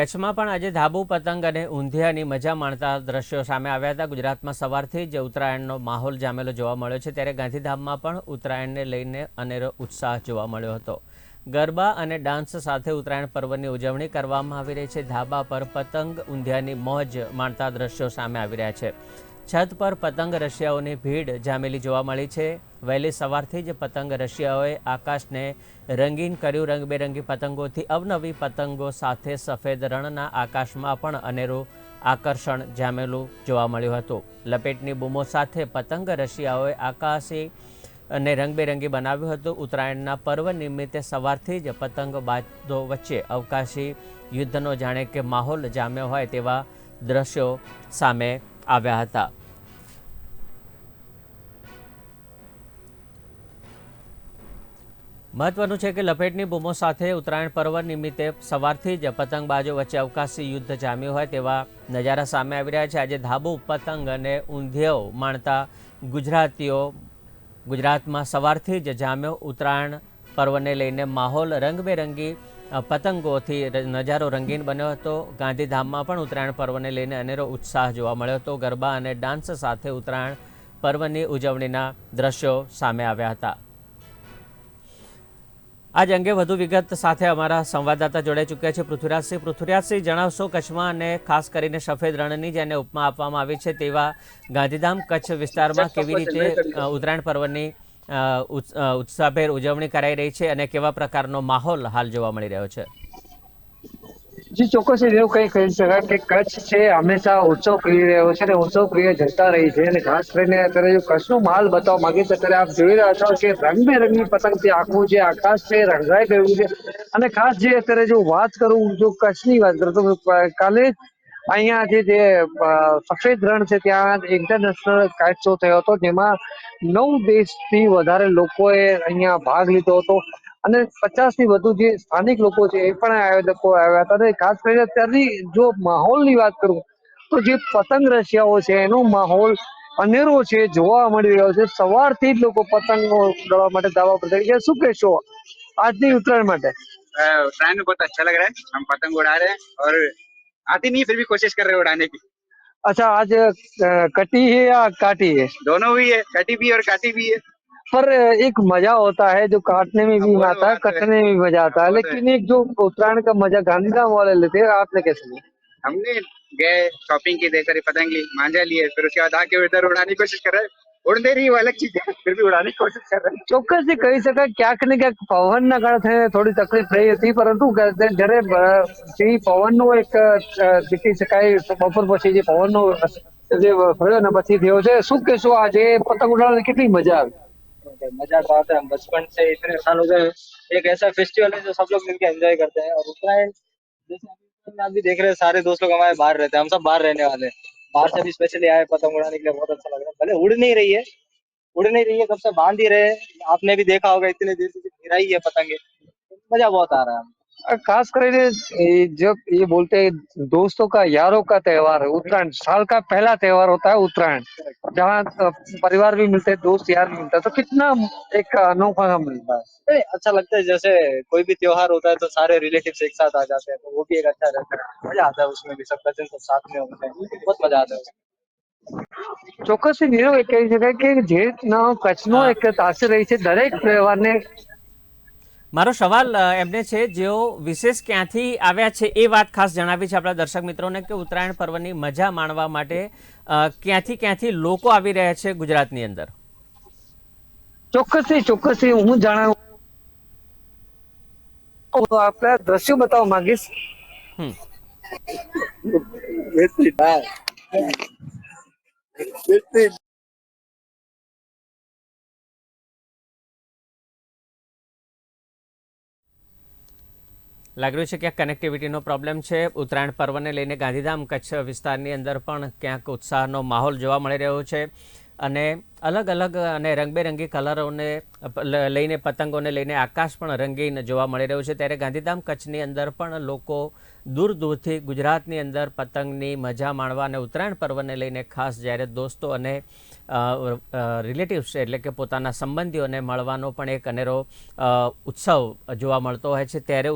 કચ્છમાં પણ આજે ધાબુ, પતંગ અને ઊંધિયાની મજા માણતા દ્રશ્યો સામે આવ્યા હતા. ગુજરાતમાં સવારથી જ ઉત્તરાયણનો માહોલ જામેલો જોવા મળ્યો છે. ત્યારે ગાંધીધામમાં પણ ઉત્તરાયણને લઈને અનેરો ઉત્સાહ જોવા મળ્યો હતો. ગરબા અને ડાન્સ સાથે ઉત્તરાયણ પર્વની ઉજવણી કરવામાં આવી રહી છે. ધાબા પર પતંગ, ઊંધિયાની મોજ માણતા દ્રશ્યો સામે આવી રહ્યા છે. છત પર પતંગ રશિયાઓની ભીડ જામેલી જોવા મળી છે. વહેલી સવારથી જ પતંગ રશિયાઓએ આકાશને રંગીન કર્યું. રંગબેરંગી પતંગોથી અવનવી પતંગો સાથે સફેદ રણના આકાશમાં પણ અનેરું આકર્ષણ જામેલું જોવા મળ્યું હતું. લપેટની બૂમો સાથે પતંગ રશિયાઓએ આકાશી અને રંગબેરંગી બનાવ્યું હતું. ઉત્તરાયણના પર્વ નિમિત્તે સવારથી જ પતંગબાજો વચ્ચે અવકાશી યુદ્ધનો જાણે કે માહોલ જામ્યો હોય તેવા દ્રશ્યો સામે આવ્યા હતા. મહત્વનું છે કે લપેટની બૂમો સાથે ઉત્તરાયણ પર્વ નિમિત્તે સવારથી જ પતંગબાજો વચ્ચે અવકાશી યુદ્ધ જામ્યું હોય તેવા નજારા સામે આવી રહ્યા છે. આજે ધાબુ પતંગ અને ઊંધિયો માણતા ગુજરાતીઓ ગુજરાતમાં સવારથી જ જામ્યો ઉત્તરાયણ પર્વને લઈને માહોલ રંગબેરંગી પતંગોથી નજારો રંગીન બન્યો હતો. ગાંધીધામમાં પણ ઉત્તરાયણ પર્વને લઈને અનેરો ઉત્સાહ જોવા મળ્યો હતો. ગરબા અને ડાન્સ સાથે ઉત્તરાયણ પર્વની ઉજવણીના દ્રશ્યો સામે આવ્યા હતા. આજ અંગે વધુ વિગત સાથે અમારા સંવાદદાતા જોડાઈ ચૂક્યા છે. પૃથ્વીરાજસિંહ પૃથ્વીરાજસિંહ જણાવશો કચ્છમાં અને ખાસ કરીને સફેદ રણની જેને ઉપમા આપવામાં આવી છે તેવા ગાંધીધામ કચ્છ વિસ્તારમાં કેવી રીતે ઉત્તરાયણ પર્વની ઉત્સાહભેર ઉજવણી કરાઈ રહી છે અને કેવા પ્રકારનો માહોલ હાલ જોવા મળી રહ્યો છે? જી ચોક્કસ એવું કઈ કહી શકાય કે કચ્છ છે, હંમેશા ઉત્સવ પ્રિય રહ્યો છે અને ઉત્સવ પ્રિય જતા રહી છે અને ખાસ કરીને અત્યારે જો કચ્છનો માલ બતાવવા માંગે છે અત્યારે આપ જોઈ રહ્યા છો કે રંગબેરંગી પતંગથી આખું જે આકાશ છે રંગાઈ ગયું છે. અને ખાસ જે અત્યારે જો વાત કરું, જો કચ્છની વાત કરું તો કાલે અહીંયા જે જે સફેદ રણ છે ત્યાં ઇન્ટરનેશનલ કાઇટ થયો હતો, જેમાં નવ દેશથી વધારે લોકોએ અહીંયા ભાગ લીધો હતો. અને પચાસ થી વધુ જે સ્થાનિક લોકો છે એ પણ આયોજકો આવ્યા હતા અને ખાસ કરીને અત્યારની જો માહોલની વાત કરું તો જે પતંગ રશિયાઓ છે એનો માહોલ અનેરો છે જોવા મળી રહ્યો છે સવારથી જ લોકો પતંગો ઉડાડવા માટે દાવા પર થઈ ગયા શું કહેશો આજની ઉત્તરાયણ માટે अ, उड़ाने में बहुत अच्छा लग रहा है हम पतंग उड़ा रहे हैं और आती नहीं फिर भी कोशिश कर रहे हैं उड़ाने की अच्छा आज अ, कटी है या काटी है दोनों भी है कटी भी है और काटी भी है पर एक मजा होता है जो काटने में भी वो तो आता है बात है। कटने में भी मजा आता है वो तो है। लेकिन एक जो उत्तरायण का मजा गांधीधाम वाले लेते हैं आपने कैसे लिया हमने गए शॉपिंग की देख सारी पतंग ली मांझा लिए फिर उसके बाद आके उधर उड़ाने की कोशिश कर रहे हैं उड़ नहीं रही वो अलग चीज है फिर भी उड़ाने की कोशिश कर रहे हैं ચોક્કસથી કહી શકાય ક્યાંક ને ક્યાંક પવનના કારણે થોડી તકલીફ થઈ હતી પરંતુ ગ- જ્યારે બ- જે પવનનો એક અ, કહી શકાય બપોર પછી જે પવનનો જે થયો ને પછી થયો છે શું કહેશો આજે પતંગ ઉડાડવાની કેટલી મજા આવી मज़ा तो आता है, हम बचपन से इतने साल हो गए एक ऐसा फेस्टिवल है जो सब लोग मिलकर एंजॉय करते हैं। और उत्तरायण जैसे आप भी देख रहे हैं, सारे दोस्त लोग हमारे बाहर रहते हैं, हम सब बाहर रहने वाले हैं। बाहर से भी स्पेशली आए, पतंग उड़ाने के लिए बहुत अच्छा लग रहा है। भले उड़ नहीं रही है, उड़ नहीं रही है कब से बाँध ही रहे आपने भी देखा होगा, इतने देर से गिराई है पतंगे, मज़ा बहुत आ रहा है खास કરીને ये जब ये बोलते हैं दोस्तों का यारों का त्योहार है उत्तरायण साल का पहला त्योहार होता है उत्तरायण जहाँ अ, परिवार भी मिलते हैं दोस्त यार भी मिलता है तो कितना एक अनोखा मिलता है अरे, अच्छा लगता है जैसे कोई भी त्योहार होता है तो सारे रिलेटिव्स एक साथ आ जाते हैं तो वो भी एक अच्छा रहता है मजा आता है उसमें भी सब कजिन सब साथ में होते हैं बहुत मजा आता है उसमें। ચોક્કસથી નીરવ એ કહી શકાય કે જે રીતના કચ્છનો એક તાસીર રહી છે દરેક તહેવારને મારો સવાલ એમને છે જેઓ વિશેષ ક્યાંથી આવ્યા છે એ વાત ખાસ જણાવી છે આપણા દર્શક મિત્રોને કે ઉત્તરાયણ પર્વની મજા માણવા માટે ક્યાંથી ક્યાંથી લોકો આવી રહ્યા છે ગુજરાતની અંદર? ચોક્કસથી ચોક્કસથી હું જણાવું. હું આપણા દ્રશ્યો બતાવવા માંગીશ. હમ. લાગી રહ્યું છે કે કનેક્ટિવિટીનો પ્રોબ્લેમ છે. ઉત્તરાયણ પર્વને લઈને ગાંધીધામ કચ્છ વિસ્તારની અંદર પણ ક્યાંક ઉત્સાહનો માહોલ જોવા મળી રહ્યો છે અને અલગ અલગ અને રંગબેરંગી કલરોને લઈને પતંગોને લઈને આકાશ પણ રંગીન જોવા મળી રહ્યું છે. ત્યારે ગાંધીધામ કચ્છની અંદર પણ લોકો દૂર દૂરથી ગુજરાતની અંદર પતંગની મજા માણવા અને ઉત્તરાયણ પર્વને લઈને ખાસ જ્યારે દોસ્તો અને રિલેટિવ્સ એટલે કે પોતાના સંબંધીઓને મળવાનો પણ એક અનેરો ઉત્સવ જોવા મળતો હોય છે. ત્યારે